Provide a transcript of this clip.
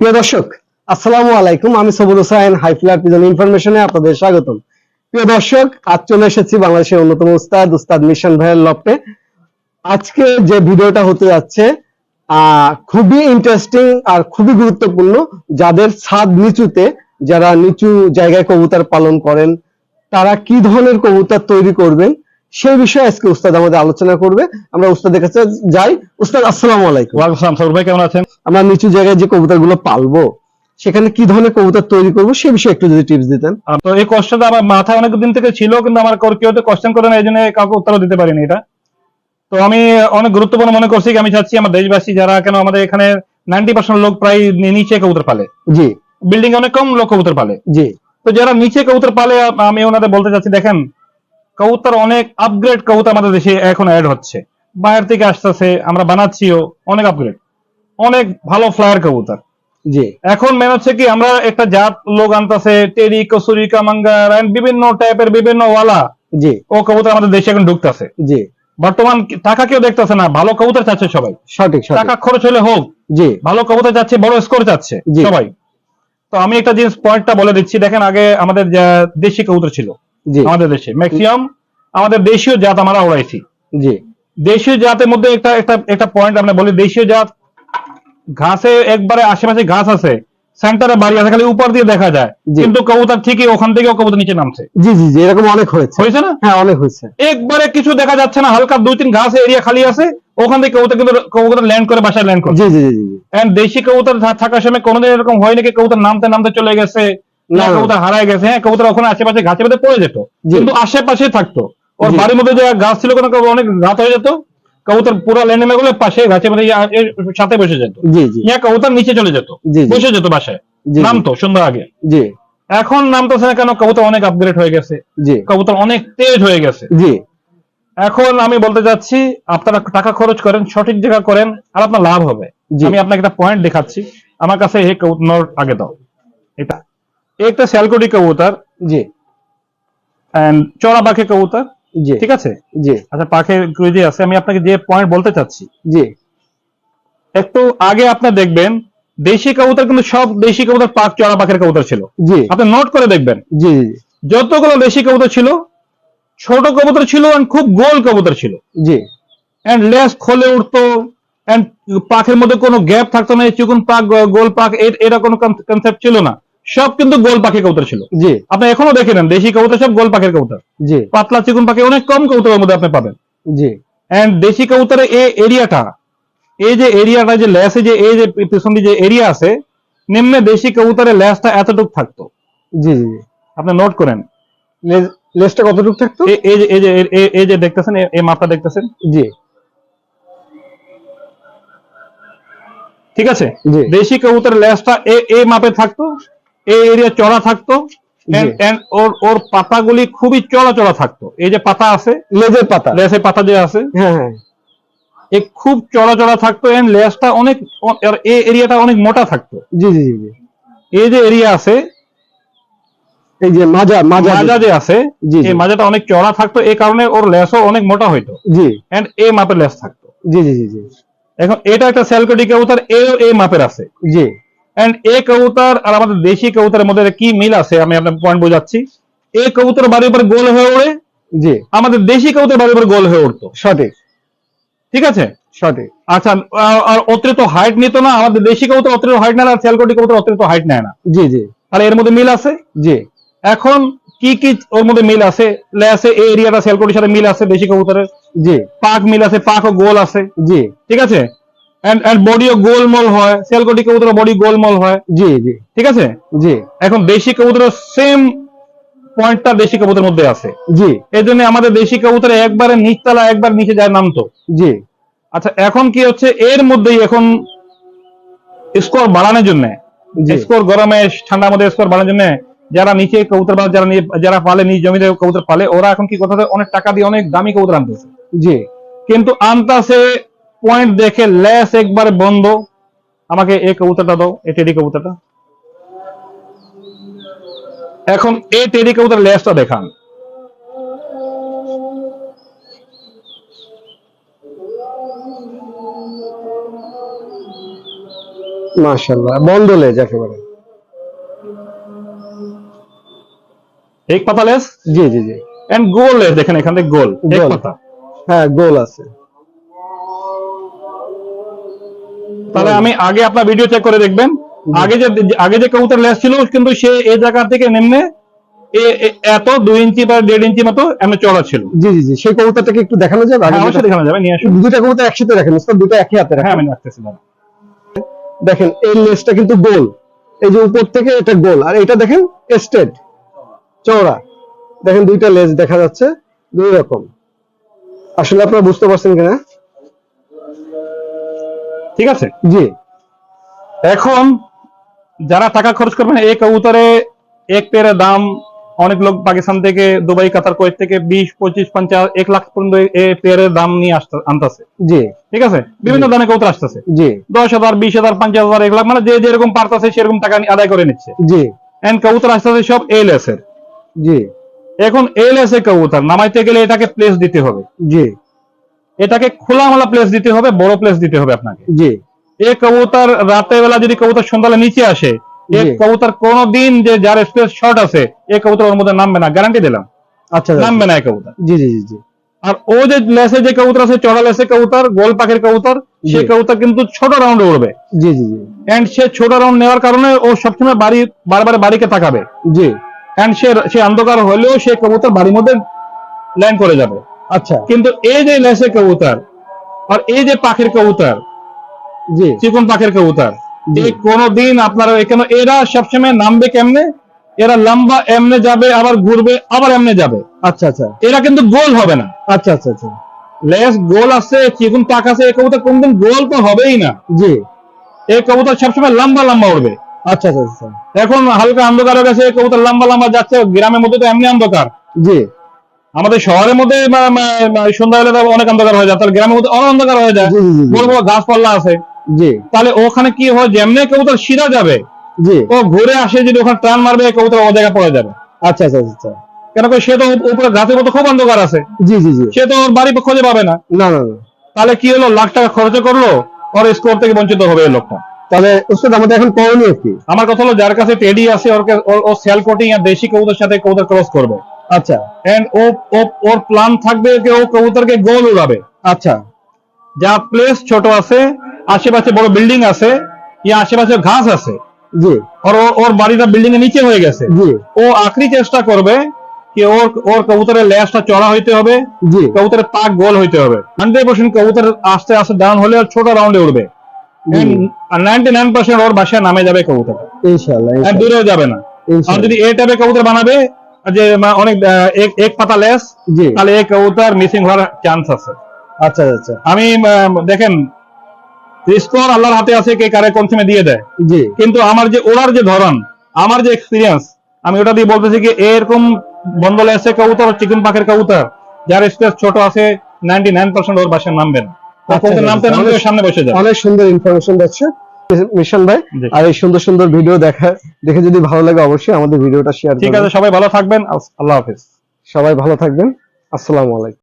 প্রিয় দর্শক, আসসালামু আলাইকুম। আমি সবুর হোসাইন হাইফ্লার পিজন ইনফরমেশনে আপনাদের স্বাগতম। প্রিয় দর্শক, আজ চলে এসেছি বাংলাদেশের অন্যতম উস্তাদ উস্তাদ মিশন ভাইয়ের লপটে। আজকে যে ভিডিওটা হতে যাচ্ছে খুবই ইন্টারেস্টিং আর খুবই গুরুত্বপূর্ণ, যাদের ছাদ নিচুতে যারা নিচু জায়গায় কবুতর পালন করেন, তারা কি ধরনের কবুতর তৈরি করবেন সেই বিষয়ে আজকে উস্তাদ আমাদের আলোচনা করবে। আমরা উস্তাদের কাছে যাই। উস্তাদ আসসালামু আলাইকুম। ওয়ালাইকুম আসসালাম সৌরভ ভাই কেমন আছেন? আমরা নিচু জায়গায় যে কবুতরগুলো পালবো সেখানে কি ধরনের কবুতর তৈরি করব সে বিষয়ে একটু যদি টিপস দিতেন। তো এই কষ্টটা আমার মাথায় অনেক দিন থেকে ছিল কিন্তু আমার কর- কেউ তো কোশ্চেন করে না এই জন্য কাউকে উত্তরও দিতে পারিনি এটা। তো আমি অনেক গুরুত্বপূর্ণ মনে করছি আমি চাচ্ছি আমার দেশবাসী যারা কেন আমাদের এখানে নাইনটি পার্সেন্ট লোক প্রায় নিচে কবুতর পালে। জি। বিল্ডিং অনেক কম লোক কবুতর পালে। জি। তো যারা নিচে কবুতর পালে আমি ওনাদের বলতে চাচ্ছি দেখেন কবুতর অনেক আপগ্রেড কবুতর আমাদের দেশে এখন অ্যাড হচ্ছে। বাইরে থেকে আসতেছে আমরা বানাচ্ছিও অনেক আপগ্রেড অনেক ভালো ফ্লায়ার কবুতর। জি। এখন মেন হচ্ছে কি আমরা একটা জাত লোক আনতেছে টেরি কসুরি কামাঙ্গার বিভিন্ন টাইপের বিভিন্ন ওয়ালা। জি। ও কবুতর আমাদের দেশে এখন ঢুকতেছে। জি। বর্তমান টাকা কেউ দেখতেছে না ভালো কবুতর চাচ্ছে সবাই। সঠিক টাকা খরচ হলে হোক জি। ভালো কবুতর চাচ্ছে বড় স্কোর চাচ্ছে। সবাই। তো আমি একটা জিনিস পয়েন্টটা বলে দিচ্ছি দেখেন আগে আমাদের দেশি কবুতর ছিল আমাদের দেশে। ম্যাক্সিমাম আমাদের দেশীয় জাত আমরা ওড়াইছি জি। দেশীয় জাতের মধ্যে একটা একটা একটা পয়েন্ট আমরা বলি দেশীয় জাত। ঘাসে একবারে আশেপাশে ঘাস আছে সেন্টারে বাড়ি আছে খালি উপর দিয়ে দেখা যায়। কিন্তু কবুতর ঠিকই ওখান থেকে কবুতর নিচে নামছে। জি জি জি এরকম অনেক হয়েছে। হয়েছে না? হ্যাঁ অনেক হয়েছে। একবারে কিছু দেখা যাচ্ছে না হালকা দুই তিন ঘাস এরিয়া খালি আছে ওখান থেকে কবুতর কিন্তু কবুতর ল্যান্ড করে বাসায় ল্যান্ড করে জি জি জি। এন্ড দেশি কবুতর থাকার সময় কোনোদিন এরকম হয় নাকি কবুতর নামতে নামতে চলে গেছে? না। কবুতর হারায় গেছে হ্যাঁ কবুতর ওখানে আশেপাশে মধ্যে পড়ে যেত। কিন্তু আশেপাশে থাকতো। ওর বাড়ির মধ্যে যে গাছ ছিল কোনো অনেক রাত হয়ে যেত কবুতর পুরো ল্যান্ডিংগুলো পাশে গাছের মধ্যে সাথে বসে যেত। ইয়া কবুতর নিচে চলে যেত। বসে যেত বাসায়। নামতো সন্ধ্যা আগে। জি। এখন নামতেছে না কেন কবুতর অনেক আপগ্রেড হয়ে গেছে। জি। কবুতর অনেক তেজ হয়ে গেছে। জি। এখন আমি বলতে চাচ্ছি আপনারা টাকা খরচ করেন সঠিক জায়গা করেন আর আপনার লাভ হবে। আমি আপনাকে একটা পয়েন্ট দেখাচ্ছি। আমার কাছে এই কবুতর আগে দাও। এটা এই একটা স্যালকুটি কবুতর জি। এন্ড চড়া পাখি কবুতর জি। ঠিক আছে? জি। আচ্ছা পাখি যে আছে আমি আপনাকে যে পয়েন্ট বলতে চাচ্ছি। জি। একটু আগে আপনি দেখবেন দেশি কবুতর কিন্তু সব দেশি কবুতর পাক চড়া পাখির কবুতর ছিল। জি। আপনি নোট করে দেখবেন। জি যতগুলো দেশি কবুতর ছিল ছোট কবুতর ছিল and খুব গোল কবুতর ছিল। জি। এন্ড লেস খোলে উঠতো এন্ড পাখের মধ্যে কোনো গ্যাপ থাকতো না চিকুন পাক গোল পাক এর কোনো কনসেপ্ট ছিল না। সব কিন্তু গোল পাখি কবুতর ছিল। জি। আপনি এখনও দেখে নেন দেশি কবুতর সব গোল পাখির কবুতর। জি। পাতলা চিকুন পাখি অনেক কম কবুতরের মধ্যে আপনি পাবেন। জি। এন্ড দেশি কবুতরের এই এরিয়াটা এই যে এরিয়াটা যে ল্যাসে যে এই যে পিছন যে এরিয়া আছে নিম্নে দেশি কবুতরের ল্যাসটা এতটুকু থাকতো। জি জি আপনি নোট করেন। লেজ- লেজটা কতটুকু থাকতো? এ- এই যে এই যে এই- যে দেখতেছেন এই- মাপটা দেখতেছেন? জি। ঠিক আছে? দেশি কবুতরের এ- এই মাপে থাকতো এই এরিয়া চড়া থাকতো। ওর ওর পাতাগুলি খুবই চড়া চড়া থাকতো। এই যে পাতা আছে লেজের পাতা। লেসে পাতা যে আছে হ্যাঁ হ্যাঁ। খুব চড়া চড়া থাকতো এন্ড লেসটা অনেক আর এই এরিয়াটা অনেক মোটা থাকতো। জি জি জি এই যে এরিয়া আছে এই যে মাজা মাজা মাজা যে আছে। এই মাজাটা অনেক চড়া থাকতো এই কারণে ওর লেসও অনেক মোটা হইতো। জি। এন্ড এই মাপের লেস থাকতো। জি জি জি জি। এখন এটা একটা সেলকটি কবুতর এও এই মাপের আছে। জি। এন্ড এ কবুতর আর আমাদের দেশি কবুতরের মধ্যে কি মিল আছে? আমি আপনার পয়েন্ট বোঝাচ্ছি। এই কবুতর বাড়ির উপরে গোল হয়ে ওড়ে। জি। আমাদের দেশি কবুতর বাড়ির উপরে গোল হয়ে উঠতো সঠিক। ঠিক আছে? সঠিক। আচ্ছা আর- অতিরিক্ত হাইট নিত না। আমাদের দেশি কবুতর অতিরিক্ত হাইট নেয় আর সেলকটি কবুতর অতিরিক্ত হাইট নেয় না। জি জি। তাহলে এর মধ্যে মিল আছে? জি। এখন কি কি ওর মধ্যে মিল আছে? লেসে এই এরিয়াটা সেলকটির সাথে মিল আছে দেশি কবুতরের? জি। পাক মিল আছে পাক ও গোল আছে। জি। ঠিক আছে? এন্ড এন্ড বডিও গোলমল হয় সেলকটি কবুতরের বডি গোলমল হয়। জি জি। ঠিক আছে? জি। এখন দেশি কবুতরের সেম পয়েন্টটা দেশি কবুতরের মধ্যে আছে। জি। এই জন্য আমাদের দেশি কবুতরে একবারে নিচতলা একবার নিচে যায় নামতো জি। আচ্ছা এখন কি হচ্ছে? এর মধ্যেই এখন স্কোর বাড়ানোর জন্য। স্কোর গরমে ঠান্ডার মধ্যে স্কোর বাড়ানোর জন্য যারা নিচে কবুতর পালে যারা যারা পালে নিজ জমিতে কবুতর পালে ওরা এখন কি করতেছে অনেক টাকা দিয়ে অনেক দামি কবুতর আনতেছে। জি। কিন্তু আনতাছে পয়েন্ট দেখে লেস একবারে বন্ধ। আমাকে এই কবুতরটা দাও এই টেডি কবুতরটা। এখন এই টেডি কবুতর লেসটা দেখান। মাশাআল্লাহ বন্দলে একেবারে। এক পাতা লেস জি জি জি। এন্ড গোল লেস দেখেন এখান থেকে গোল এক গোল। পাতা। হ্যাঁ গোল আছে। তাহলে আমি আগে আপনার ভিডিও চেক করে দেখবেন। আগে যে আগে যে কবুতর লেস ছিল কিন্তু সে এই জায়গা থেকে নেমে এত দুই ইঞ্চি বা দেড় ইঞ্চি মতো এমনি চড়া ছিল। জি জি জি সেই কবুতরটাকে একটু দেখানো যাবে আগে হ্যাঁ, অবশ্যই দেখানো যাবে নিয়ে আসুন। দুটা কবুতর একসাথে রাখেন উস্তাদ দুটো একই হাতে হ্যাঁ রাখেন আমি রাখতেছি দেখেন এই লেসটা কিন্তু গোল। এই যে উপর থেকে এটা গোল আর এটা দেখেন স্টেট চওড়া। দেখেন দুইটা লেজ দেখা যাচ্ছে দুই রকম। আসলে আপনারা বুঝতে পারছেন কিনা? ঠিক আছে? জি। এখন যারা টাকা খরচ করবেন এই কবুতরে এক পেয়ারের দাম অনেক লোক পাকিস্তান থেকে দুবাই কাতার কোয়েত থেকে বিশ পঁচিশ পঞ্চাশ এক লাখ পর্যন্ত এই পেয়ারের দাম নিয়ে আসতে আনতেছে। জি। ঠিক আছে? বিভিন্ন দামে কবুতর আসতেছে। জি। দশ হাজার বিশ হাজার পঞ্চাশ হাজার এক লাখ মানে যে যেরকম পারতেছে সেরকম টাকা আদায় করে নিচ্ছে। জি। এন্ড কবুতর আসতেছে সব এল এস এর জি। এখন এল এস এ কবুতর নামাইতে গেলে এটাকে প্লেস দিতে হবে। জি। এটাকে খোলামেলা প্লেস দিতে হবে বড় প্লেস দিতে হবে আপনাকে। জি। এই কবুতর রাতের বেলা যদি কবুতর সন্ধ্যাবেলা নিচে আসে জি। কবুতর কোনদিন যে যার স্পেস শর্ট আছে এই কবুতর ওর মধ্যে নামবে না গ্যারান্টি দিলাম। আচ্ছা আচ্ছা। নামবে না এই কবুতর। জি জি জি আর ও যে লেসে যে কবুতর আছে চড়া লেসে কবুতর গোল পাখির কবুতর সে। কবুতর কিন্তু ছোট রাউন্ডে উড়বে। জি জি জি। এন্ড সে ছোট রাউন্ড নেওয়ার কারণে ও সবসময় বাড়ি বারবার বাড়িকে তাকাবে। জি। এন্ড সে সে অন্ধকার হলেও সে কবুতর বাড়ির মধ্যে ল্যান্ড করে যাবে। আচ্ছা। কিন্তু এই যে লেসে কবুতর আর এই যে পাখির কবুতর জি। চিকন পাখির কবুতর। এই কোনদিন আপনারা এখানে এরা সবসময় নামবে কেমনে? এরা লম্বা এমনে যাবে আবার ঘুরবে আবার এমনে যাবে। আচ্ছা আচ্ছা। এরা কিন্তু গোল হবে না। আচ্ছা আচ্ছা আচ্ছা। লেস গোল আছে চিকন পাক আছে এই কবুতর কোনদিন গোল তো হবেই না। জি। এই কবুতর সবসময় লম্বা লম্বা উড়বে। আচ্ছা আচ্ছা আচ্ছা। এখন হালকা অন্ধকার হয়ে গেছে এই কবুতর লম্বা লম্বা যাচ্ছে গ্রামের মধ্যে তো এমনি অন্ধকার। জি। আমাদের শহরের মধ্যে বা- বা- বা- সন্ধ্যা হলে তো অনেক অন্ধকার হয়ে যায়। তাহলে গ্রামের মধ্যে অনেক অন্ধকার হয়ে যায়। বড় বড় গাছপাল্লা আছে। জি। তাহলে ওখানে কি হয়? যেমনি কবুতর সিরা যাবে জি। ও ঘুরে আসে যদি ওখানে টান মারবে কবুতর ও জায়গায় পড়ে যাবে। আচ্ছা আচ্ছা আচ্ছা। কেন কি সে তো উপরে গাছের মতো খুব অন্ধকার আছে। জি জি জি। সে তো ওর বাড়ি খুঁজে পাবে না। না না তাহলে কি হলো? লাখ টাকা খরচ করল ওর স্কোর থেকে বঞ্চিত হবে এই লোকটা। তাহলে উস্তাদ আমাদের এখন করণীয় কি? আমার কথা হলো যার কাছে টেডি আছে ওর- ও সেল কোটিং আর দেশি কবুতর সাথে কবুতর ক্রস করবে। আচ্ছা। এন্ড ও ওর প্ল্যান থাকবে যে ও কবুতরকে গোল উড়াবে। আচ্ছা। যা প্লেস ছোট আছে আশেপাশে বড় বিল্ডিং আছে ইয়া আশেপাশে ঘাস আছে। জি। আর ওর বাড়িটা বিল্ডিং এর নিচে হয়ে গেছে। জি। ও আখরি চেষ্টা করবে কি ওর ওর কবুতরের লেজটা চড়া হইতে হবে জি। কবুতরের পাক গোল হইতে হবে। হান্ড্রেড পার্সেন্ট কবুতর আস্তে আস্তে ডাউন হলে আর ছোট রাউন্ডে উঠবে। নাইনটি নাইন পার্সেন্ট ওর বাসায় নামে যাবে কবুতর। ইনশাআল্লাহ আর ইনশাআল্লাহ। দূরেও যাবে না। আর যদি এ টাইপের কবুতর বানাবে যে অনেক এক এক পাতা লেস তাহলে কবুতর মিসিং হওয়ার চান্স আছে। আচ্ছা আচ্ছা। আমি দেখেন স্কোর আল্লাহর হাতে আছে কে কারে কোন সময় দিয়ে দেয়। জি। কিন্তু আমার যে ওড়ার যে ধরন আমার যে এক্সপিরিয়েন্স আমি ওটা দিয়ে বলতেছি কি এরকম বন্দলে আছে কবুতর চিকন পাখের কবুতর যার স্পেস ছোট আছে নাইনটি নাইন পার্সেন্ট ওর বাসায় নামবে না। ও আচ্ছা, নামতে আচ্ছা, নামতে সামনে বসে যাবে অনেক সুন্দর ইনফরমেশন দিচ্ছে মিশন ভাই আর এই সুন্দর সুন্দর ভিডিও দেখা দেখে যদি ভালো লাগে অবশ্যই আমাদের ভিডিওটা শেয়ার ঠিক আছে সবাই ভালো থাকবেন আল্লাহ হাফিজ। সবাই ভালো থাকবেন আসসালামু আলাইকুম।